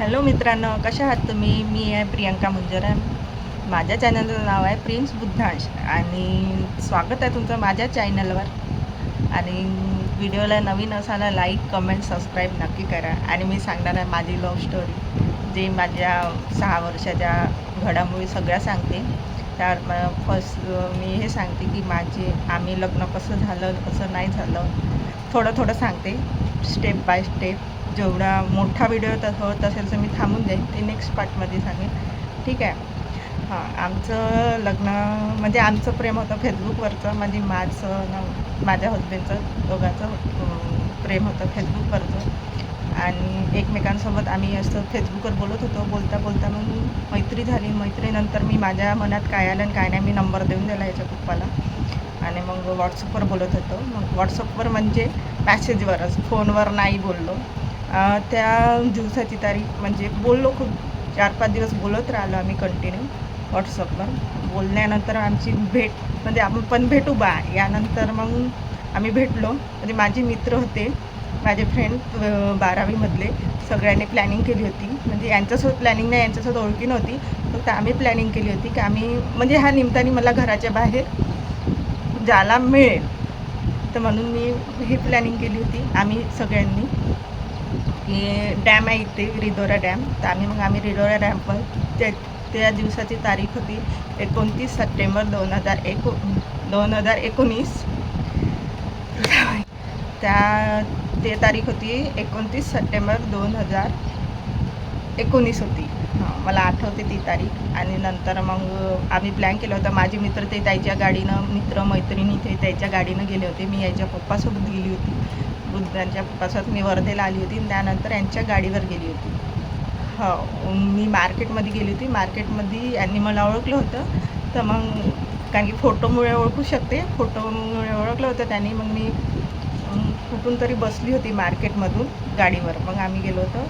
Hello मित्रांनो कशा आहात तुम्ही? मी आहे प्रियंका मुंजरा माझ्या चॅनलचं नाव आहे प्रिन्स बुद्धांश आणि स्वागत आहे तुमचं माझ्या चॅनलवर आणि व्हिडिओला नवीन असायला लाईक कमेंट सबस्क्राईब नक्की करा. आणि मी सांगणार आहे माझी लव्ह स्टोरी जे माझ्या सहा वर्षाच्या घडामोडी सगळ्या सांगते. त्या फर्स्ट मी हे सांगते की माझे आम्ही लग्न कसं झालं कसं नाही झालं थोडं थोडं सांगते स्टेप बाय स्टेप जेवढा मोठा व्हिडिओ त होत असेल तर मी थांबून जाईन ते नेक्स्ट पार्टमध्ये सांगेन. ठीक आहे? हां आमचं लग्न म्हणजे आमचं प्रेम होतं फेसबुकवरचं. म्हणजे माझं माझ्या हजबंडचं दोघांचं प्रेम होतं फेसबुकवरचं. आणि एकमेकांसोबत आम्ही असं फेसबुकवर बोलत होतो. बोलता बोलता मग मैत्री झाली. मैत्रीनंतर मी माझ्या मनात काय आलं आणि काय नाही मी नंबर देऊन दिला याच्या पप्पाला. आणि मग व्हॉट्सअपवर बोलत होतो. मग व्हॉट्सअपवर म्हणजे मॅसेजवरच फोनवर नाही बोललो. त्या दिवसाची तारीख म्हणजे बोललो खूप चार पाच दिवस बोलत राहिलो आम्ही कंटिन्यू व्हॉट्सअपवर बोलल्यानंतर आमची भेट म्हणजे आपण पण भेटू बा यानंतर मग आम्ही भेटलो. म्हणजे माझे मित्र होते माझे फ्रेंड बारावीमधले. सगळ्यांनी प्लॅनिंग केली होती. म्हणजे यांच्यासोबत प्लॅनिंग नाही यांच्यासोबत ओळखी नव्हती. फक्त आम्ही प्लॅनिंग केली होती की आम्ही म्हणजे ह्या निमित्ताने मला घराच्या बाहेर जायला मिळेल. तर म्हणून मी ही प्लॅनिंग केली होती आम्ही सगळ्यांनी. की डॅम आहे इथे रिदोरा डॅम. तर आम्ही मग आम्ही रिदोरा डॅमवर त्या त्या दिवसाची तारीख होती एकोणतीस सप्टेंबर दोन हजार एको दोन हजार एकोणीस. त्या ते तारीख होती एकोणतीस सप्टेंबर दोन हजार एकोणीस होती. हां मला आठवते ती तारीख. आणि नंतर मग आम्ही प्लॅन केलं होतं. माझे मित्र ते त्याच्या गाडीनं मित्र मैत्रिणी ते त्याच्या गाडीनं गेले होते. मी याच्या पप्पासोबत गेली होती. बुद्धांच्या पासून मी वर्धेला आली होती. त्यानंतर यांच्या गाडीवर गेली होती. हो मी मार्केटमध्ये गेली होती. मार्केटमध्ये यांनी मला ओळखलं होतं. तर मग कारण की फोटोमुळे ओळखू शकते. फोटोमुळे ओळखलं होतं त्यांनी. मग मी कुठून तरी बसली होती मार्केटमधून गाडीवर. मग आम्ही गेलो होतो.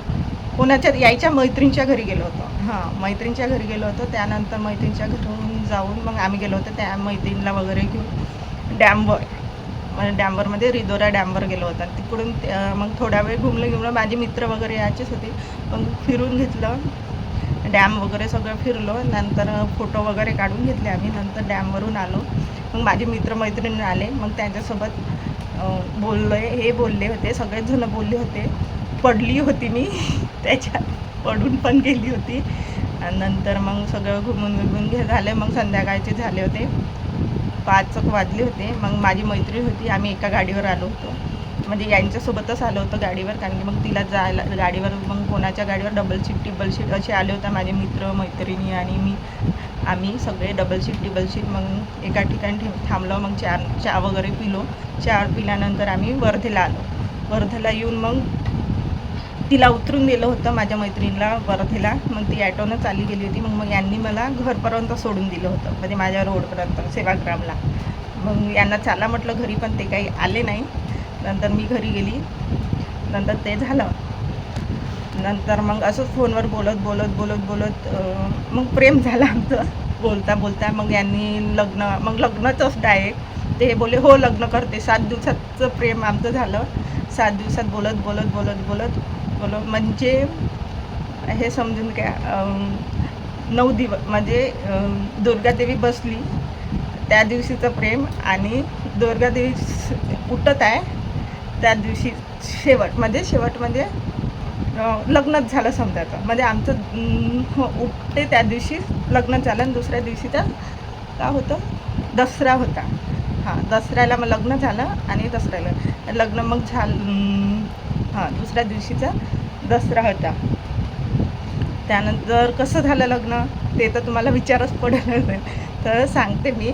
कोणाच्या यायच्या मैत्रीणच्या घरी गेलो होतो. हां मैत्रीणच्या घरी गेलो होतो. त्यानंतर मैत्रीणच्या घरून जाऊन मग आम्ही गेलो होतो त्या मैत्रिणीला वगैरे घेऊन. डॅमवर म्हणजे डॅमवरमध्ये रिदोरा डॅमवर गेलो होता. तिकडून मग थोडा वेळ घुमलं घुमलं. माझे मित्र वगैरे यायचेच होते. मग फिरून घेतलं. डॅम वगैरे सगळं फिरलो. नंतर फोटो वगैरे काढून घेतले आम्ही. नंतर डॅमवरून आलो. मग माझे मित्रमैत्रिणी आले. मग त्यांच्यासोबत बोललो आहे हे बोलले होते. सगळेच बोलले होते. पडली होती मी. त्याच्यात पडून पण गेली होती. आणि नंतर मग सगळं घुमून घुमून घे झाले. मग संध्याकाळचे झाले होते. पाच वाजले होते. मग माझी मैत्रीण होती. आम्ही एका गाडीवर आलो होतो. म्हणजे यांच्यासोबतच आलो होतो गाडीवर कारण की मग तिला जायला गाडीवर मग कोणाच्या गाडीवर डबल सीट टिबल सीट असे आले होते माझे मित्र मैत्रिणी आणि मी. आम्ही सगळे डबल सीट टिबल सीट मग एका ठिकाणी ठेव थांबलो. मग चहा चहा वगैरे पिलो. चहा पिल्यानंतर आम्ही वर्धेला आलो. वर्धेला येऊन मग तिला उतरून दिलं होतं माझ्या मैत्रिणीला वर्धेला मग ती ॲटोनं चालली गेली होती. मग मग यांनी मला घरपर्यंत सोडून दिलं होतं. म्हणजे माझ्या रोडपर्यंत सेवाग्रामला मग यांना चाला म्हटलं घरी पण ते काही आले नाही. नंतर मी घरी गेली. नंतर ते झालं. नंतर मग असंच फोनवर बोलत बोलत बोलत बोलत मग प्रेम झालं आमचं. बोलता बोलता मग यांनी लग्न मग लग्नच डायरेक्ट ते बोले हो लग्न करते. सात दिवसाचं प्रेम आमचं झालं. सात दिवसात बोलत बोलत बोलत बोलत बोलो म्हणजे हे समजून काय नऊ दिवस म्हणजे दुर्गादेवी बसली त्या दिवशीचं प्रेम आणि दुर्गादेवी उठत आहे त्या दिवशी शेवट म्हणजे शेवट म्हणजे लग्नच झालं समजायचं म्हणजे आमचं हो, उठते त्या दिवशी लग्न झालं आणि दुसऱ्या दिवशीचा का होतं? दसरा होता. हां दसऱ्याला मग लग्न झालं आणि दसऱ्याला. लग्न मग झालं हां दुसऱ्या दिवशीचा दसरा होता. त्यानंतर कसं झालं लग्न? ते तर तुम्हाला विचारच पडेल तर सांगते मी.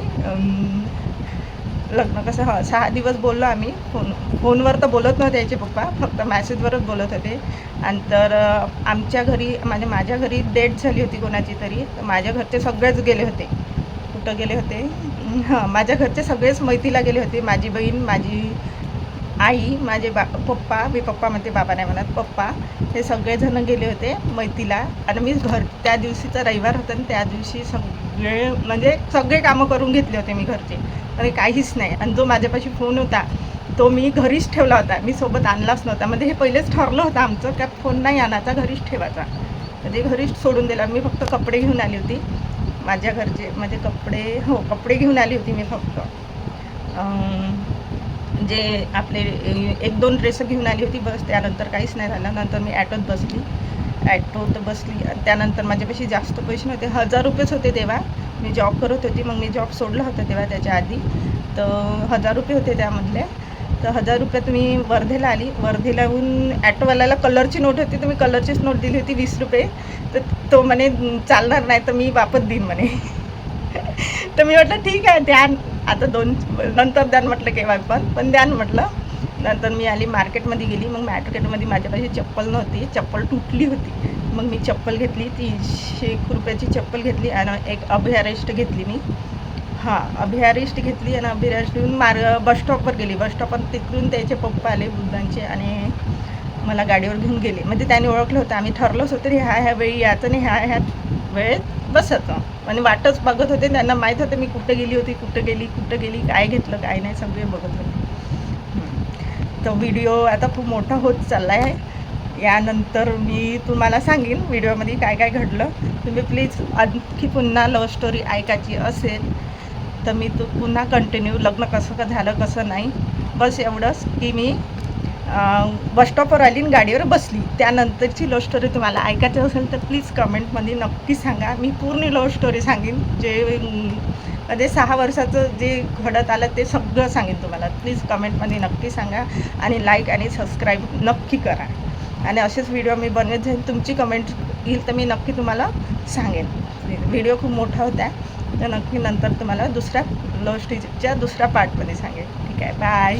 लग्न कसं ह सहा दिवस बोललो आम्ही. फोन फोनवर तर बोलत नव्हते याचे पप्पा. फक्त मॅसेजवरच बोलत होते. आणि तर आमच्या घरी म्हणजे माझ्या घरी डेट झाली होती कोणाची तरी. तर माझ्या घरचे सगळेच गेले होते. कुठं गेले होते? हां माझ्या घरचे सगळेच मैतीला गेले होते. माझी बहीण माझी आई माझे बा पप्पा मी पप्पा म्हणते बाबा नाही म्हणत पप्पा हे सगळेजण गेले होते मैतीला आणि मी घर त्या दिवशीचा रविवार होता आणि त्या दिवशी सगळे म्हणजे सगळे कामं करून घेतले होते मी घरचे. आणि काहीच नाही. आणि जो माझ्यापाशी फोन होता तो मी घरीच ठेवला होता. मी सोबत आणलाच नव्हता. म्हणजे हे पहिलेच ठरलं होतं आमचं का फोन नाही आणायचा घरीच ठेवायचा. म्हणजे घरीच सोडून दिला. मी फक्त कपडे घेऊन आली होती. माझ्या घरचे म्हणजे कपडे हो कपडे घेऊन आली होती मी फक्त. जे आपले एक दोन ड्रेस घेऊन आली होती बस त्यानंतर काहीच नाही झालं. नंतर मी ॲटोत बसली. ॲटोत बसली. आणि त्यानंतर माझ्यापाशी जास्त पैसे नव्हते. हजार रुपयेच होते तेव्हा. मी जॉब करत होती. मग मी जॉब सोडला होता तेव्हा त्याच्या आधी. तर हजार रुपये होते त्यामधले. तर हजार रुपयात मी वर्धेला आली. वर्धेला येऊन ॲटोवाल्याला कलरची नोट होती. तर मी कलरचीच नोट दिली होती वीस रुपये. तर तो म्हणे चालणार नाही तर मी वापस देईन म्हणे. तर मी म्हटलं ठीक आहे ध्यान आता दोन नंतर द्यान म्हटलं केव्हा पण पण द्यान म्हटलं. नंतर मी आली मार्केटमध्ये गेली मग मार्केटमध्ये माझ्यापाशी चप्पल नव्हती चप्पल तुटली होती. मग मी चप्पल घेतली तीनशे एक रुपयाची चप्पल घेतली आणि एक अभयारिष्ट घेतली मी. हां अभयारिष्ट घेतली आणि अभयारिष्ट घेऊन मार्ग बस स्टॉपवर गेली. बस स्टॉपवर तिकडून त्याचे पप्पा आले बुद्धांचे आणि मला गाडीवर घेऊन गेले. म्हणजे त्याने ओळखलं होतं. आम्ही ठरलोच होतं ह्या ह्या वेळी याचं नाही ह्या ह्या वेळेत बसायचं आणि वाटच बघत होते त्यांना माहीत होतं मी कुठं गेली होती कुठं गेली कुठं गेली काय घेतलं काय नाही सगळे बघत होते. तो व्हिडिओ आता खूप मोठा होत चालला आहे यानंतर मी तुम्हाला सांगेन व्हिडिओमध्ये काय काय घडलं. तुम्ही प्लीज आणखी पुन्हा लव्ह स्टोरी ऐकायची असेल तर मी तू पुन्हा कंटिन्यू लग्न कसं का झालं कसं नाही. बस एवढंच की मी बस स्टॉपवर आली आणि गाडीवर बसली. त्यानंतरची लव्ह स्टोरी तुम्हाला ऐकायची असेल तर प्लीज कमेंटमध्ये नक्की सांगा. मी पूर्ण लव्ह स्टोरी सांगेन. जे म्हणजे सहा वर्षाचं जे घडत आलं ते सगळं सांगेन तुम्हाला. प्लीज कमेंटमध्ये नक्की सांगा आणि लाईक आणि सबस्क्राईब नक्की करा. आणि असेच व्हिडिओ मी बनवत जाईन. तुमची कमेंट येईल तर मी नक्की तुम्हाला सांगेन. व्हिडिओ खूप मोठा होता. तर नक्की नंतर तुम्हाला दुसऱ्या लव्ह स्टोरीच्या दुसऱ्या पार्टमध्ये सांगेन. ठीक आहे. बाय